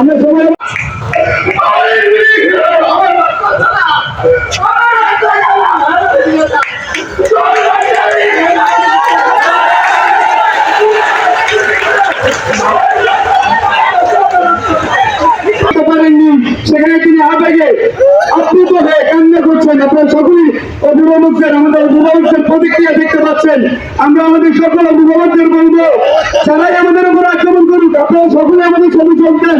আমরা সবাই তিনি আবেগে আপ্লুত হয়ে কান্না করছেন। আপনারা সকলেই অভিভাবকদের আমাদের অভিভাবকদের প্রতিক্রিয়া দেখতে পাচ্ছেন। আমরা আমাদের সকল অভিভাবকদের বলব যারাই আমাদের উপর আক্রমণ করুক, আপনারা সকলে আমাদের ছবি চলতেন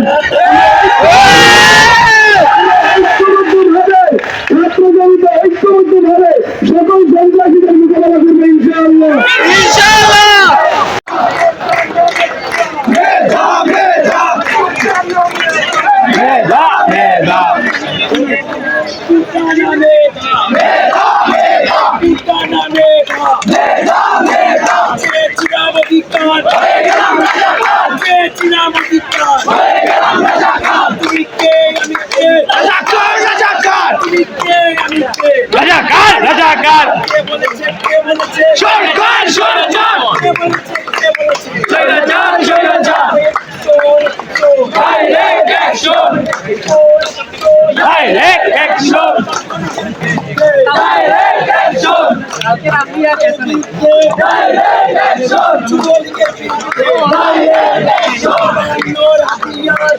রাজাকার রাজাকার সরকার সরকার স্বৈরাচার স্বৈরাচার direct action direct action direct action direct action direct action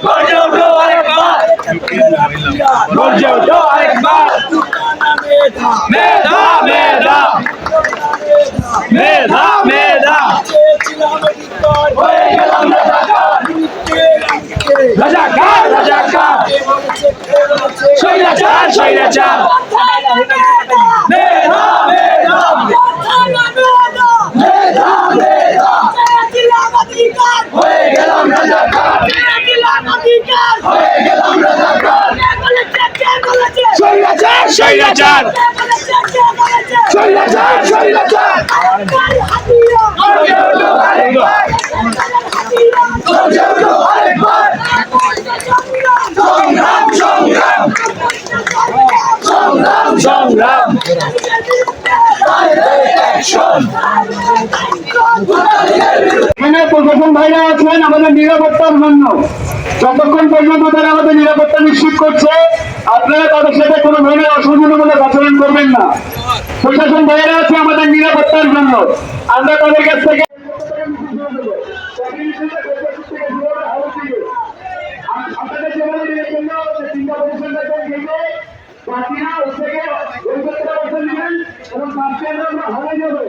গর্জে ওঠো আরেকবার গর্জে ওঠো আরেকবার মেধা মেধা স্বৈরাচার। মেধা মেধা মেধা মেধা হয়ে গেলাম রাজাকার হয়ে গেলাম রাজাকার স্বৈরাচার। স্বৈরাচার স্বৈরাচার স্বৈরাচার সংগ্রাম প্রশাসন ভাইরা আছেন, আমাদের নিরাপত্তার জন্য যতক্ষণ পর্যন্ত তারা আমাদের নিরাপত্তা নিশ্চিত করছে, আপনারা তাদের সাথে কোনো ধরনের অসুবিধামূলক আচরণ করবেন না। প্রশাসন ভাইরা আছে, আমাদের নিরাপত্তার জন্য। আমরা তাদের কাছ থেকে এবং বাকি আমরা ভালো যাবে।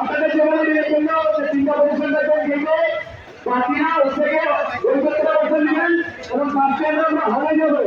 আপনাদের যেমন দিনের জন্য চিন্তা বাকিরা ওর থেকে ওই করতে পারছেন এবং বাকি আমরা যাবে